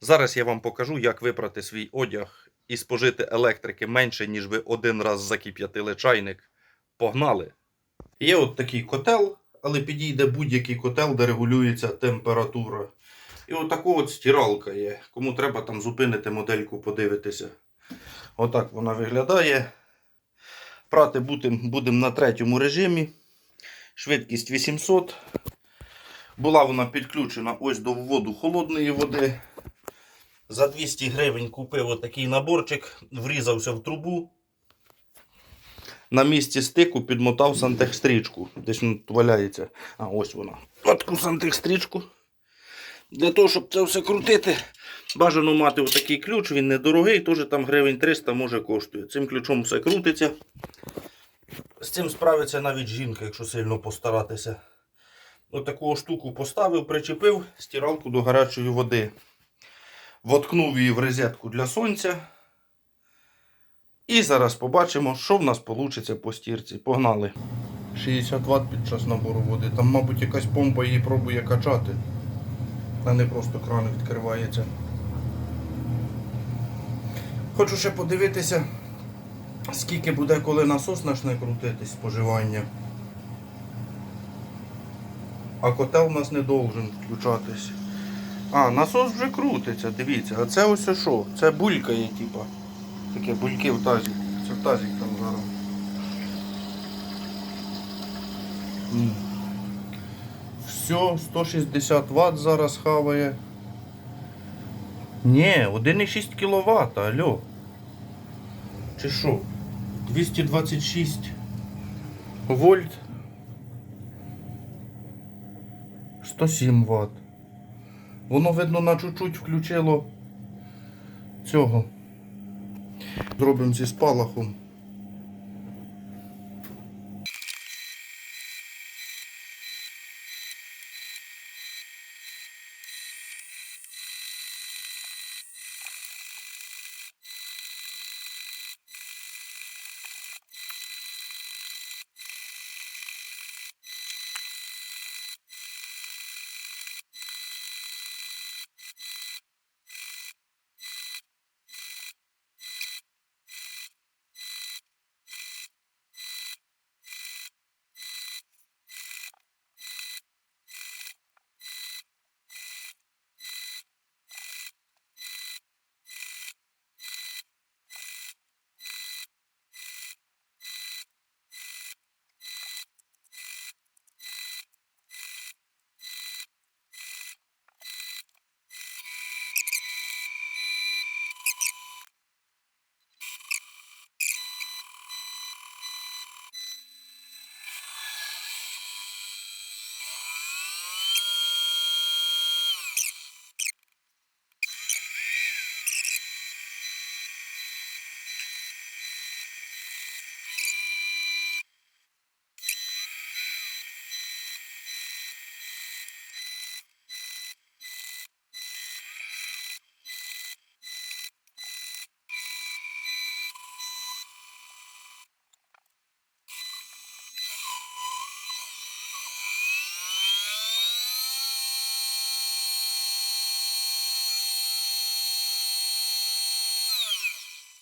Зараз я вам покажу, як випрати свій одяг і спожити електрики менше, ніж ви один раз закип'ятили чайник. Погнали! Є от такий котел, але підійде будь-який котел, де регулюється температура. І отаку от стиралка є. Кому треба там зупинити модельку, подивитися. Отак вона виглядає. Прати будемо на третьому режимі. Швидкість 800. Була вона підключена ось до вводу холодної води. За 200 гривень купив отакий наборчик, врізався в трубу. На місці стику підмотав сантехстрічку. Десь валяється. А ось вона. Таку сантехстрічку. Для того, щоб це все крутити, бажано мати отакий ключ, він недорогий, теж там гривень 300 може коштує. Цим ключом все крутиться. З цим справиться навіть жінка, якщо сильно постаратися. Отаку штуку поставив, причепив стиралку до гарячої води. Воткнув її в розетку для сонця. І зараз побачимо, що в нас вийде по стірці. Погнали. 60 Вт під час набору води. Там, мабуть, якась помпа її пробує качати. А не просто кран відкривається. Хочу ще подивитися, скільки буде, коли насос почне крутитись споживання. А котел у нас не должен включатись. А, насос вже крутиться, дивіться. А це ось що? Це булькає, типа. Таке бульки в тазі. Це в тазік там зараз. Все, 160 Вт зараз хаває. Ні, 1,6 кВт, алло. Чи що? 226 вольт. 107 Вт. Воно, видно, на чуть-чуть включило цього. Зробимо зі спалахом.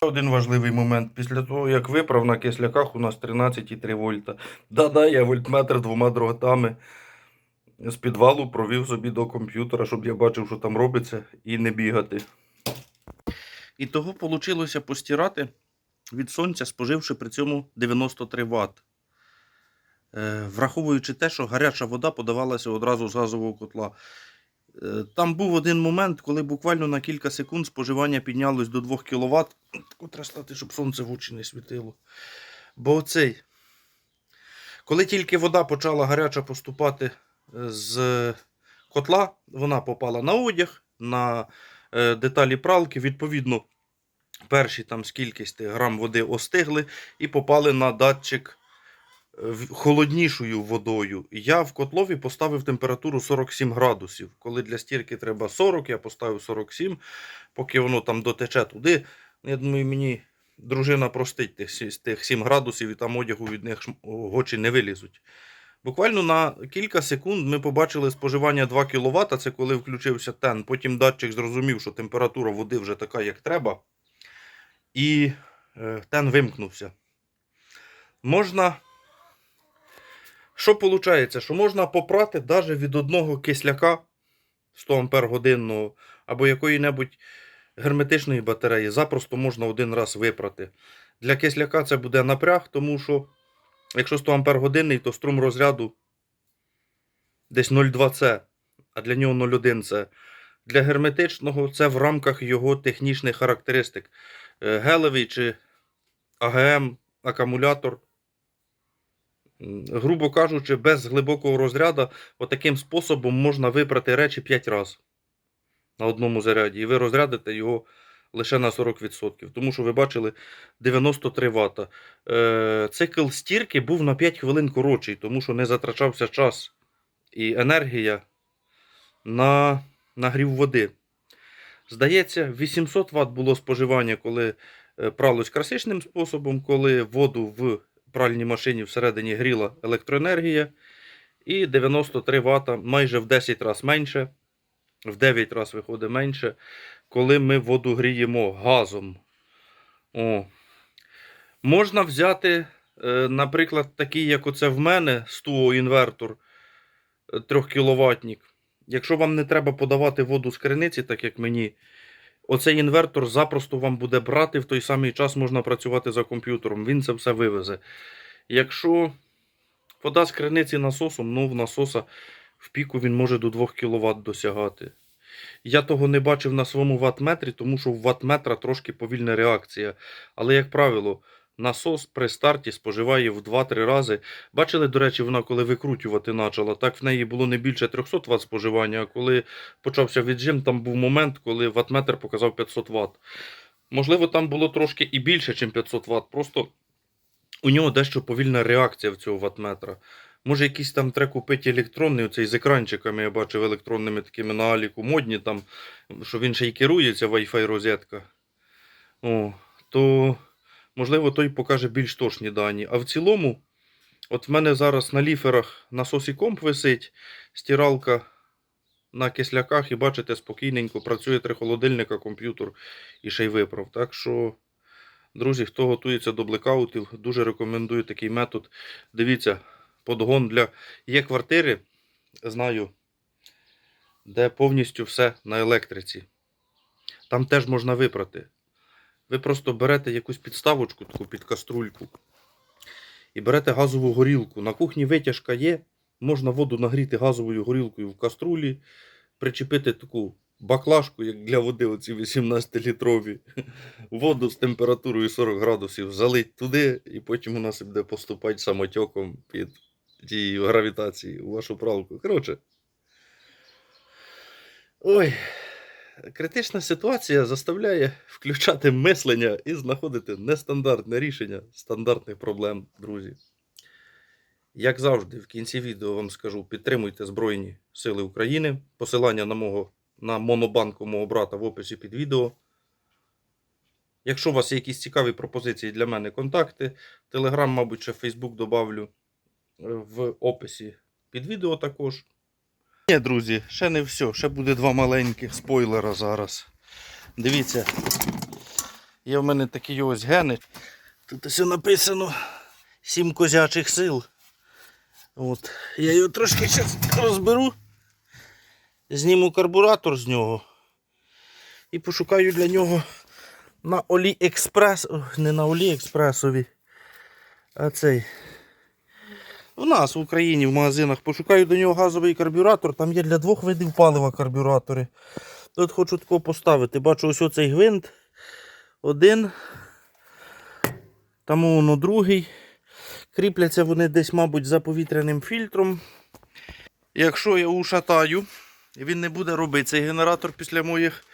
Один важливий момент. Після того, як виправ на кисляках, у нас 13,3 вольта. Да-да, я вольтметр двома дротами з підвалу провів собі до комп'ютера, щоб я бачив, що там робиться, і не бігати. І того вийшло постирати від сонця, споживши при цьому 93 Вт. Е, враховуючи те, що гаряча вода подавалася одразу з газового котла. Е, Там був один момент, коли буквально на кілька секунд споживання піднялось до 2 кВт. Треба стати, щоб сонце в очі не світило. Бо оцей. Коли тільки вода почала гаряча поступати е, з котла, вона попала на одяг, на е, деталі пралки. Відповідно, перші там скількись грам води остигли і попали на датчик е, холоднішою водою. Я в котлові поставив температуру 47 градусів. Коли для стірки треба 40, я поставив 47, поки воно там дотече туди. Я думаю, мені дружина простить тих, тих 7 градусів і там одягу від них шм- очі не вилізуть. Буквально на кілька секунд ми побачили споживання 2 кВт, це коли включився тен. Потім датчик зрозумів, що температура води вже така, як треба. І е, тен вимкнувся. Можна. Що виходить? Що можна попрати навіть від одного кисляка 100 Ампер годинного або якої-небудь герметичної батареї. Запросто можна один раз випрати. Для кисляка це буде напряг, тому що якщо 100 Ампер годинний, то струм розряду десь 0,2 С, а для нього 0,1 С. Для герметичного це в рамках його технічних характеристик. Е, Гелевий чи АГМ акумулятор. Грубо кажучи, без глибокого розряду, отаким способом можна випрати речі 5 разів на одному заряді. І ви розрядите його лише на 40%. Тому що ви бачили 93 Вт. Е, цикл стірки був на 5 хвилин коротший, тому що не затрачався час і енергія на нагрів води. Здається, 800 Вт було споживання, коли е, пралось класичним способом, коли воду в пральній машині всередині гріла електроенергія. І 93 Вт майже в 10 разів менше, в 9 разів виходить менше, коли ми воду гріємо газом. О. Можна взяти, е, наприклад, такий, як оце в мене, стуо інвертор 3 кВт. Якщо вам не треба подавати воду з криниці, так як мені, оцей інвертор запросто вам буде брати, в той самий час можна працювати за комп'ютером. Він це все вивезе. Якщо вода з криниці насосом, ну в насоса в піку він може до 2 кВт досягати. Я того не бачив на своєму ватметрі, тому що в ватметра трошки повільна реакція. Але, як правило, насос при старті споживає в 2-3 рази. Бачили, до речі, вона коли викрутювати почала, так в неї було не більше 300 Вт споживання, а коли почався віджим, там був момент, коли ватметр показав 500 Вт. Можливо, там було трошки і більше, ніж 500 Вт. Просто у нього дещо повільна реакція в цього ватметра. Може, якийсь там треба купити електронний, оцей з екранчиками, я бачив електронними такими на Аліку модні, там, що він ще й керується Wi-Fi розетка. О, то, можливо, той покаже більш точні дані. А в цілому, от в мене зараз на ліферах насос комп висить, стиралка на кисляках, і бачите, спокійненько працює три холодильника, комп'ютер і ще й виправ. Так що, друзі, хто готується до блекаутів, дуже рекомендую такий метод. Дивіться, подгон для. Є квартири, знаю, де повністю все на електриці. Там теж можна випрати. Ви просто берете якусь підставочку, таку під каструльку, і берете газову горілку. На кухні витяжка є, можна воду нагріти газовою горілкою в каструлі, причепити таку баклажку, як для води, оці 18-літрові, воду з температурою 40 градусів, залить туди, і потім у нас буде поступати самотьоком під тією гравітацією у вашу пралку. Коротше. Ой. Критична ситуація заставляє включати мислення і знаходити нестандартне рішення стандартних проблем, друзі. Як завжди, в кінці відео вам скажу: підтримуйте Збройні Сили України. Посилання на мого на монобанку мого брата в описі під відео. Якщо у вас є якісь цікаві пропозиції для мене, контакти. Телеграм, мабуть, ще Фейсбук добавлю е, в описі під відео також. Ні, друзі, ще не все. Ще буде два маленьких спойлера зараз. Дивіться. Є в мене такі ось гени. Тут ось написано 7 козячих сил. От. Я його трошки зараз розберу. Зніму карбуратор з нього. І пошукаю для нього на Оліекспрес. Не на Оліекспресові. А цей. У нас в Україні в магазинах пошукаю до нього газовий карбюратор. Там є для двох видів палива карбюратори. Тут хочу такого поставити. Бачу ось оцей гвинт. Один. Там воно другий. Кріпляться вони десь, мабуть, за повітряним фільтром. Якщо я ушатаю, він не буде робити цей генератор після моїх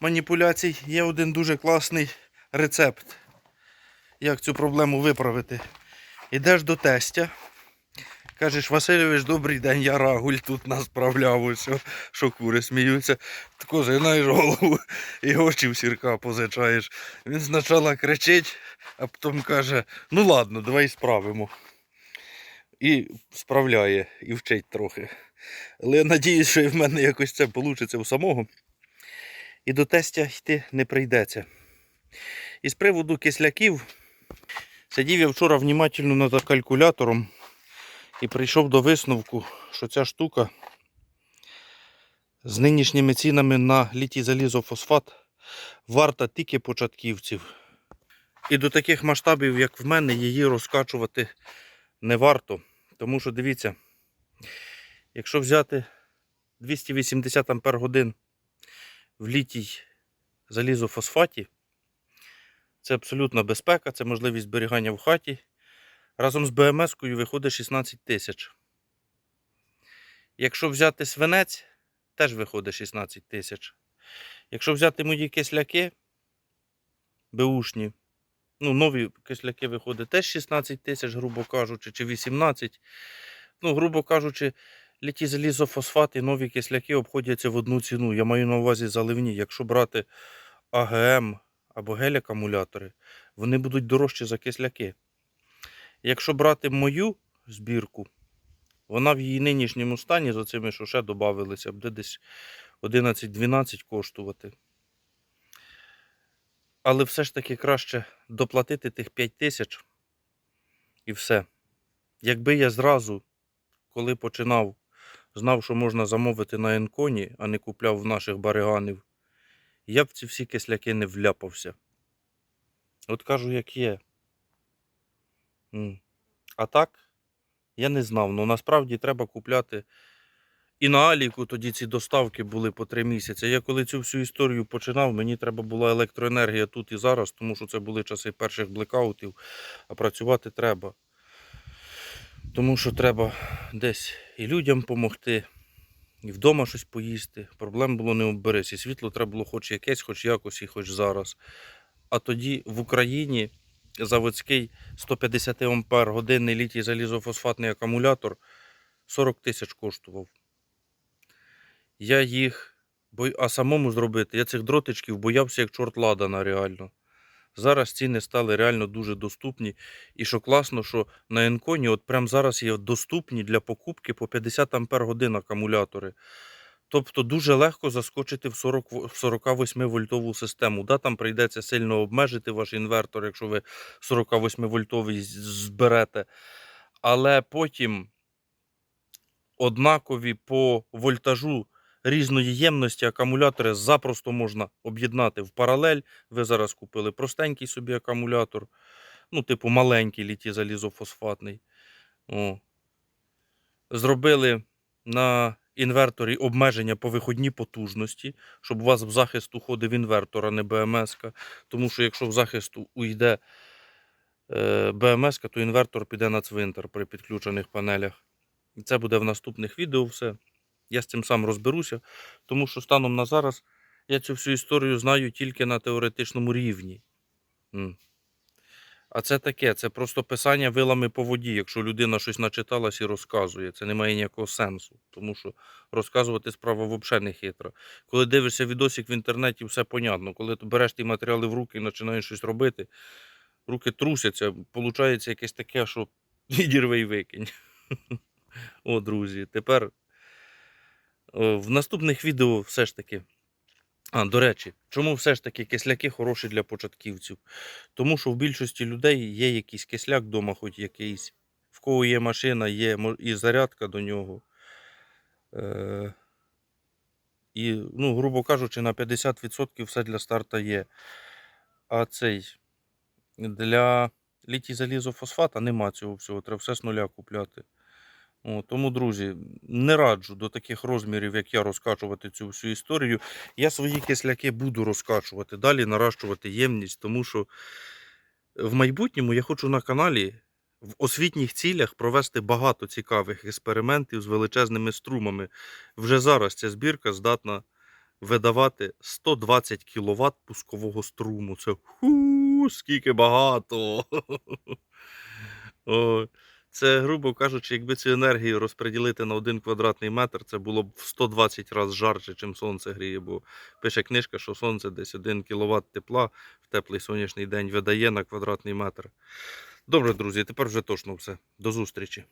маніпуляцій, є один дуже класний рецепт. Як цю проблему виправити. Ідеш до тестя. Кажеш, Васильович, добрий день, я Рагуль тут насправляв ось, що кури сміються. Тако згинаєш голову і очі в сірка позичаєш. Він спочатку кричить, а потім каже, ну ладно, давай справимо. і справляє, і вчить трохи. Але я надіюсь, що і в мене якось це вийде у самого. І до тестя йти не прийдеться. І з приводу кисляків, сидів я вчора внімательно над калькулятором і прийшов до висновку, що ця штука з нинішніми цінами на літій залізофосфат варта тільки початківців. І до таких масштабів, як в мене, її розкачувати не варто. Тому що дивіться, якщо взяти 280 Ампер годин в літій залізофосфаті, це абсолютна безпека, це можливість зберігання в хаті. Разом з БМС-кою виходить 16 тисяч. Якщо взяти свинець, теж виходить 16 тисяч. Якщо взяти мої кисляки, беушні, ну, нові кисляки виходить теж 16 тисяч, грубо кажучи, чи 18. Ну, грубо кажучи, літі залізофосфати, нові кисляки обходяться в одну ціну. Я маю на увазі заливні. Якщо брати АГМ або гель-акумулятори, вони будуть дорожчі за кисляки. Якщо брати мою збірку, вона в її нинішньому стані, з оцими, що ще додавалися, буде десь 11-12 коштувати. Але все ж таки краще доплатити тих 5 тисяч і все. Якби я зразу, коли починав, знав, що можна замовити на Енконі, а не купляв в наших бариганів, я б ці всі кисляки не вляпався. От кажу, як є. А так, я не знав. Ну насправді треба купляти. І на Аліку тоді ці доставки були по три місяці. Я коли цю всю історію починав, мені треба була електроенергія тут і зараз, тому що це були часи перших блекаутів, а працювати треба. Тому що треба десь і людям допомогти, і вдома щось поїсти. Проблем було не оберись. І світло треба було хоч якесь, хоч якось і хоч зараз. А тоді в Україні заводський 150 Ампер годинний літій залізофосфатний акумулятор 40 тисяч коштував. Я їх, а самому зробити, я цих дротичків боявся як чорт ладана реально. Зараз ціни стали реально дуже доступні. І що класно, що на Енконі от прямо зараз є доступні для покупки по 50 Ампер годин акумулятори. Тобто дуже легко заскочити в 40, 48 вольтову систему. Да, там прийдеться сильно обмежити ваш інвертор, якщо ви 48 вольтовий зберете. Але потім однакові по вольтажу різної ємності акумулятори запросто можна об'єднати в паралель. Ви зараз купили простенький собі акумулятор, ну, типу маленький літій залізофосфатний. О. Зробили на інверторі обмеження по виходній потужності, щоб у вас в захист уходив інвертор, а не БМС. Тому що якщо в захист уйде е, БМС, то інвертор піде на цвинтар при підключених панелях. І це буде в наступних відео все. Я з цим сам розберуся, тому що станом на зараз я цю всю історію знаю тільки на теоретичному рівні. А це таке, це просто писання вилами по воді, якщо людина щось начиталась і розказує. Це не має ніякого сенсу, тому що розказувати справа взагалі не хитра. Коли дивишся відосик в інтернеті, все понятно. Коли ти береш ті матеріали в руки і починаєш щось робити, руки трусяться, виходить якесь таке, що відірви і викинь. О, друзі, тепер в наступних відео все ж таки. А, до речі, чому все ж таки кисляки хороші для початківців? Тому що в більшості людей є якийсь кисляк вдома, хоч якийсь. В кого є машина, є і зарядка до нього. Е- і, ну, грубо кажучи, на 50% все для старта є. А цей для літій залізофосфата нема цього всього, треба все з нуля купляти. О, тому, друзі, не раджу до таких розмірів, як я, розкачувати цю всю історію. Я свої кисляки буду розкачувати, далі наращувати ємність, тому що в майбутньому я хочу на каналі в освітніх цілях провести багато цікавих експериментів з величезними струмами. Вже зараз ця збірка здатна видавати 120 кВт пускового струму. Це ху, скільки багато. Це, грубо кажучи, якби цю енергію розподілити на один квадратний метр, це було б в 120 разів жарче, чим сонце гріє. Бо пише книжка, що сонце десь 1 кВт тепла в теплий сонячний день видає на квадратний метр. Добре, друзі, тепер вже точно все. До зустрічі.